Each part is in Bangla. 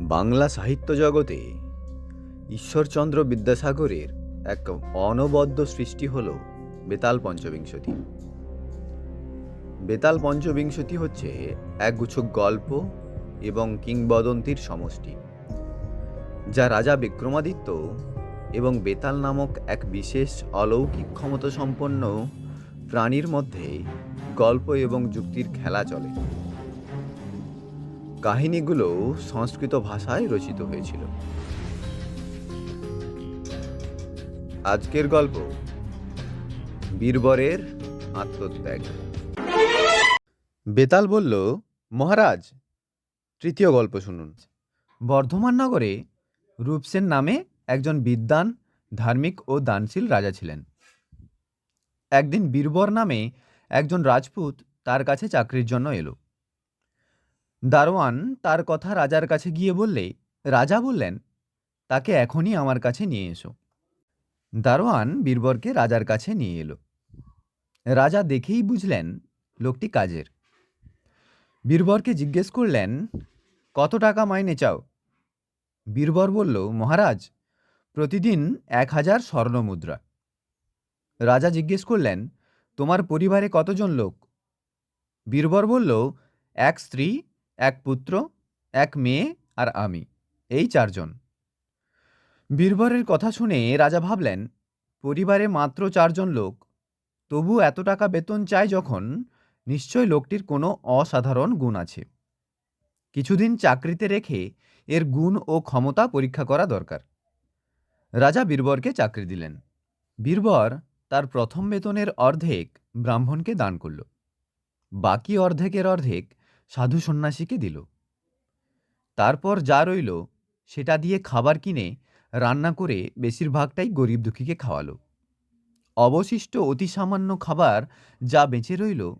বাংলা সাহিত্য জগতে ঈশ্বরচন্দ্র বিদ্যাসাগরের এক অনবদ্য সৃষ্টি হল বেতাল পঞ্চবিংশতি। বেতাল পঞ্চবিংশতি হচ্ছে একগুচ্ছ গল্প এবং কিংবদন্তির সমষ্টি, যা রাজা বিক্রমাদিত্য এবং বেতাল নামক এক বিশেষ অলৌকিক ক্ষমতা সম্পন্ন প্রাণীর মধ্যে গল্প এবং যুক্তির খেলা চলে। কাহিনীগুলো সংস্কৃত ভাষায় রচিত হয়েছিল। আজকের গল্প, বীরবরের আত্মত্যাগ। বেতাল বলল, মহারাজ, তৃতীয় গল্প শুনুন। বর্ধমান নগরে রূপসেন নামে একজন বিদ্বান, ধার্মিক ও দানশীল রাজা ছিলেন। একদিন বীরবর নামে একজন রাজপুত তার কাছে চাকরির জন্য এলো। দারোয়ান তার কথা রাজার কাছে গিয়ে বললে, রাজা বললেন, তাকে এখনই আমার কাছে নিয়ে এসো। দারোয়ান বীরবরকে রাজার কাছে নিয়ে এলো। রাজা দেখেই বুঝলেন লোকটি কাজের। বীরবরকে জিজ্ঞেস করলেন, কত টাকা মাইনে চাও? বীরবর বলল, মহারাজ, প্রতিদিন এক হাজার স্বর্ণ মুদ্রা। রাজা জিজ্ঞেস করলেন, তোমার পরিবারে কতজন লোক? বীরবর বলল, এক স্ত্রী এক পুত্র, এক মেয়ে আর আমি, এই চারজন। বীরবরের কথা শুনে রাজা ভাবলেন, পরিবারে মাত্র চারজন লোক, তবু এত টাকা বেতন চায় যখন নিশ্চয় লোকটির কোনো অসাধারণ গুণ আছে। কিছুদিন চাকরিতে রেখে এর গুণ ও ক্ষমতা পরীক্ষা করা দরকার। রাজা বীরবরকে চাকরি দিলেন। বীরবর তার প্রথম বেতনের অর্ধেক ব্রাহ্মণকে দান করল। বাকি অর্ধেকের অর্ধেক সাধু সন্ন্যাসীকে দিল। তারপর যা রইল, সেটা দিয়ে খাবার কিনে রান্না করে বেশিরভাগটাই গরিব দুঃখীকে খাওয়ালো। অবশিষ্ট অতি সামান্য খাবার যা বেঁচে রইল,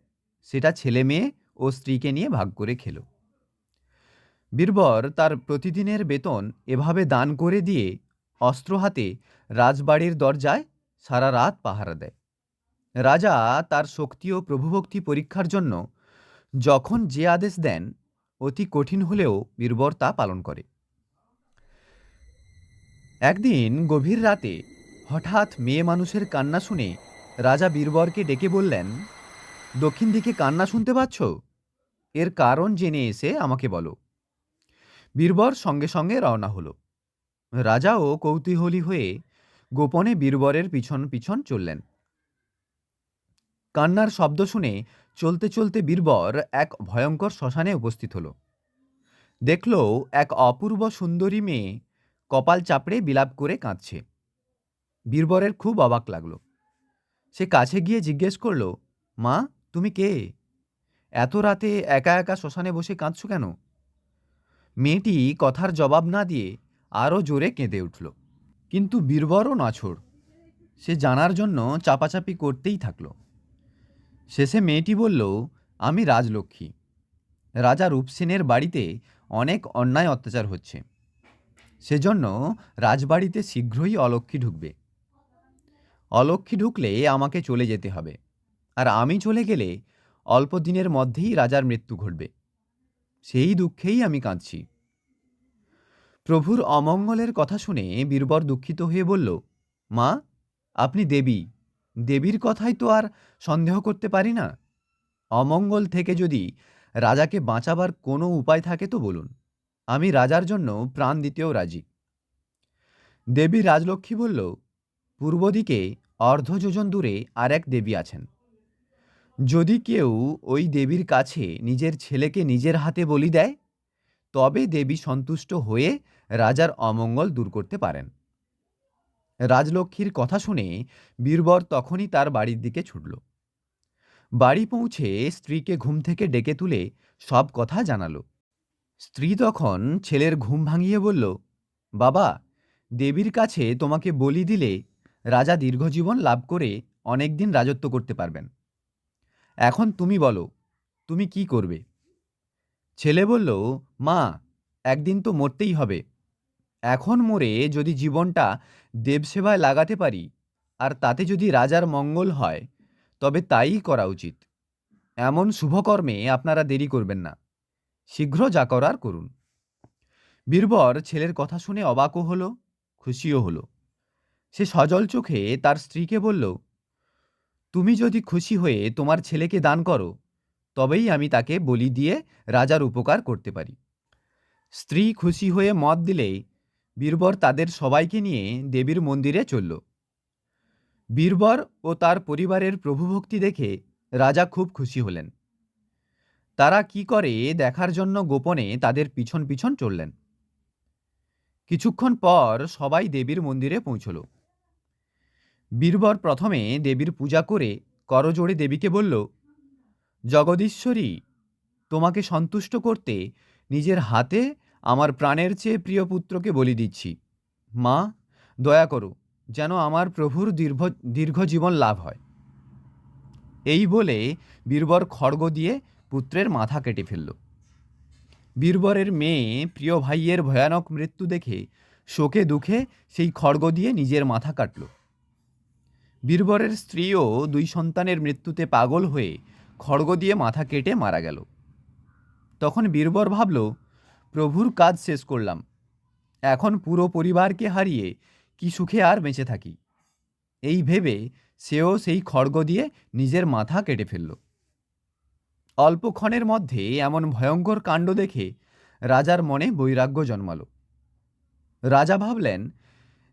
সেটা ছেলে মেয়ে ও স্ত্রীকে নিয়ে ভাগ করে খেল। বীরবর তার প্রতিদিনের বেতন এভাবে দান করে দিয়ে অস্ত্র হাতে রাজবাড়ির দরজায় সারা রাত পাহারা দেয়। রাজা তার শক্তি ও প্রভুভক্তি পরীক্ষার জন্য যখন যে আদেশ দেন, অতি কঠিন হলেও বীরবর তা পালন করে। একদিন গভীর রাতে হঠাৎ মেয়ে মানুষের কান্না শুনে রাজা বীরবরকে ডেকে বললেন, দক্ষিণ দিকে কান্না শুনতে পাচ্ছ? এর কারণ জেনে এসে আমাকে বলো। বীরবর সঙ্গে সঙ্গে রওনা হলো। রাজাও কৌতূহলী হয়ে গোপনে বীরবরের পিছন পিছন চললেন। কান্নার শব্দ শুনে চলতে চলতে বীরবর এক ভয়ঙ্কর শ্মশানে উপস্থিত হল। দেখল এক অপূর্ব সুন্দরী মেয়ে কপাল চাপড়ে বিলাপ করে কাঁদছে। বীরবরের খুব অবাক লাগল। সে কাছে গিয়ে জিজ্ঞেস করল, মা, তুমি কে? এত রাতে একা একা শ্মশানে বসে কাঁদছ কেন? মেয়েটি কথার জবাব না দিয়ে আরও জোরে কেঁদে উঠল। কিন্তু বীরবরও নাছোড়। সে জানার জন্য চাপাচাপি করতেই থাকল। শেষে মেয়েটি বলল, আমি রাজলক্ষ্মী। রাজা রূপসেনের বাড়িতে অনেক অন্যায় অত্যাচার হচ্ছে। সেজন্য রাজবাড়িতে শীঘ্রই অলক্ষ্মী ঢুকবে। অলক্ষ্মী ঢুকলে আমাকে চলে যেতে হবে। আর আমি চলে গেলে অল্প দিনের মধ্যেই রাজার মৃত্যু ঘটবে। সেই দুঃখেই আমি কাঁদছি। প্রভুর অমঙ্গলের কথা শুনে বীরবর দুঃখিত হয়ে বলল, মা, আপনি দেবী। দেবীর কথাই তো আর সন্দেহ করতে পারি না। অমঙ্গল থেকে যদি রাজাকে বাঁচাবার কোনো উপায় থাকে তো বলুন। আমি রাজার জন্য প্রাণ দিতেও রাজি। দেবী রাজলক্ষ্মী বলল, পূর্ব দিকে অর্ধযোজন দূরে আর এক দেবী আছেন। যদি কেউ ওই দেবীর কাছে নিজের ছেলেকে নিজের হাতে বলি দেয়, তবে দেবী সন্তুষ্ট হয়ে রাজার অমঙ্গল দূর করতে পারেন। রাজলক্ষ্মীর কথা শুনে বীরবর তখনই তার বাড়ির দিকে ছুটল। বাড়ি পৌঁছে স্ত্রীকে ঘুম থেকে ডেকে তুলে সব কথা জানালো। স্ত্রী তখন ছেলের ঘুম ভাঙিয়ে বলল, বাবা, দেবীর কাছে তোমাকে বলি দিলে রাজা দীর্ঘজীবন লাভ করে অনেক দিন রাজত্ব করতে পারবেন। এখন তুমি বলো, তুমি কি করবে? ছেলে বলল, মা, একদিন তো মরতেই হবে। এখন মরে যদি জীবনটা দেবসেবায় লাগাতে পারি, আর তাতে যদি রাজার মঙ্গল হয়, তবে তাই করা উচিত। এমন শুভকর্মে আপনারা দেরি করবেন না। শীঘ্র যা করার করুন। বীরবর ছেলের কথা শুনে অবাকও হলো, খুশিও হলো। সে সজল চোখে তার স্ত্রীকে বলল, তুমি যদি খুশি হয়ে তোমার ছেলেকে দান করো, তবেই আমি তাকে বলি দিয়ে রাজার উপকার করতে পারি। স্ত্রী খুশি হয়ে মত দিলে বীরবর তাদের সবাইকে নিয়ে দেবীর মন্দিরে চলল। বীরবর ও তার পরিবারের প্রভুভক্তি দেখে রাজা খুব খুশি হলেন। তারা কি করে দেখার জন্য গোপনে তাদের পিছন পিছন চললেন। কিছুক্ষণ পর সবাই দেবীর মন্দিরে পৌঁছল। বীরবর প্রথমে দেবীর পূজা করে করজোড়ে দেবীকে বলল, জগদীশ্বরী, তোমাকে সন্তুষ্ট করতে নিজের হাতে আমার প্রাণের চেয়ে প্রিয় পুত্রকে বলি দিচ্ছি। মা, দয়া করো, যেন আমার প্রভুর দীর্ঘ দীর্ঘ জীবন লাভ হয়। এই বলে বীরবর খড়গ দিয়ে পুত্রের মাথা কেটে ফেলল। বীরবরের মেয়ে প্রিয় ভাইয়ের ভয়ানক মৃত্যু দেখে শোকে দুঃখে সেই খড়গ দিয়ে নিজের মাথা কাটল। বীরবরের স্ত্রীও দুই সন্তানের মৃত্যুতে পাগল হয়ে খড়গ দিয়ে মাথা কেটে মারা গেল। তখন বীরবর ভাবল প্রভুর কাজ শেষ করলাম। এখন পুরো পরিবারকে হারিয়ে কি সুখে আর বেঁচে থাকি। এই ভেবে সেও সেই খড়গ দিয়ে নিজের মাথা কেটে ফেলল। অল্পক্ষণের মধ্যে এমন ভয়ঙ্কর কাণ্ড দেখে রাজার মনে বৈরাগ্য জন্মালো। রাজা ভাবলেন,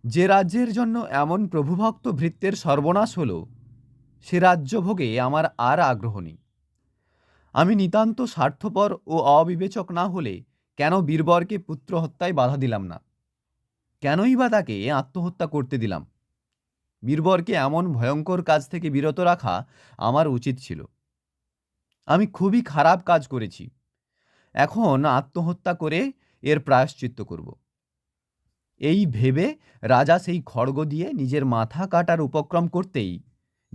যে রাজ্যের জন্য এমন প্রভুভক্ত ভৃত্যের সর্বনাশ হল, সে রাজ্য ভোগে আমার আর আগ্রহ নেই। আমি নিতান্ত স্বার্থপর ও অবিবেচক না হলে কেন বীরবরকে পুত্র হত্যায় বাধা দিলাম না? কেনই বা তাকে আত্মহত্যা করতে দিলাম? বীরবরকে এমন ভয়ঙ্কর কাজ থেকে বিরত রাখা আমার উচিত ছিল। আমি খুবই খারাপ কাজ করেছি। এখন আত্মহত্যা করে এর প্রায়শ্চিত্ত করব। এই ভেবে রাজা সেই খড়গ দিয়ে নিজের মাথা কাটার উপক্রম করতেই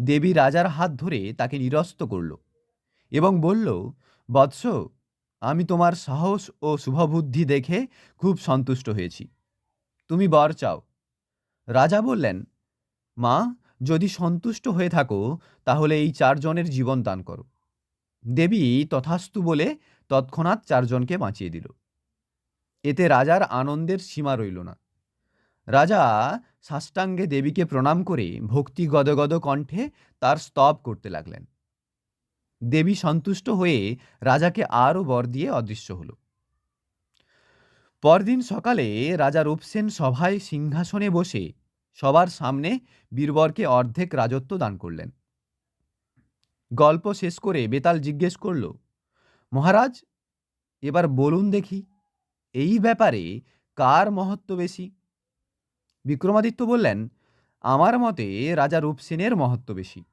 দেবী রাজার হাত ধরে তাকে নিরস্ত করল এবং বলল, বৎস আমি তোমার সাহস ও শুভবুদ্ধি দেখে খুব সন্তুষ্ট হয়েছি। তুমি বর চাও। রাজা বললেন, মা, যদি সন্তুষ্ট হয়ে থাকো, তাহলে এই চারজনের জীবন দান করো। দেবী তথাস্তু বলে তৎক্ষণাৎ চারজনকে বাঁচিয়ে দিল। এতে রাজার আনন্দের সীমা রইল না। রাজা সাষ্টাঙ্গে দেবীকে প্রণাম করে ভক্তি গদগদ কণ্ঠে তার স্তব করতে লাগলেন। দেবী সন্তুষ্ট হয়ে রাজাকে আরও বর দিয়ে অদৃশ্য হল। পরদিন সকালে রাজা রূপসেন সভায় সিংহাসনে বসে সবার সামনে বীরবরকে অর্ধেক রাজত্ব দান করলেন। গল্প শেষ করে বেতাল জিজ্ঞেস করল, মহারাজ, এবার বলুন দেখি, এই ব্যাপারে কার মহত্ব বেশি? বিক্রমাদিত্য বললেন, আমার মতে রাজা রূপসেনের মহত্ব বেশি।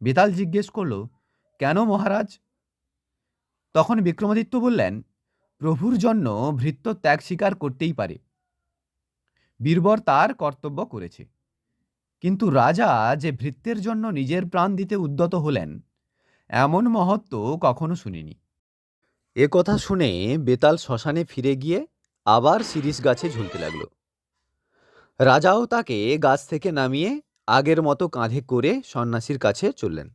বেতাল জিজ্ঞেস করল কেন মহারাজ? তখন বিক্রমাদিত্য বললেন, প্রভুর জন্য ভৃত্য ত্যাগ স্বীকার করতেই পারে। বীরবর তার কর্তব্য করেছে। কিন্তু রাজা যে ভৃত্যের জন্য নিজের প্রাণ দিতে উদ্যত হলেন, এমন মহত্ব কখনো শুনিনি। এ কথা শুনে বেতাল শ্মশানে ফিরে গিয়ে আবার শিরিষ গাছে ঝুলতে লাগল। রাজাও তাকে গাছ থেকে নামিয়ে আগের মতো কাঁধে করে সন্ন্যাসীর কাছে চললেন।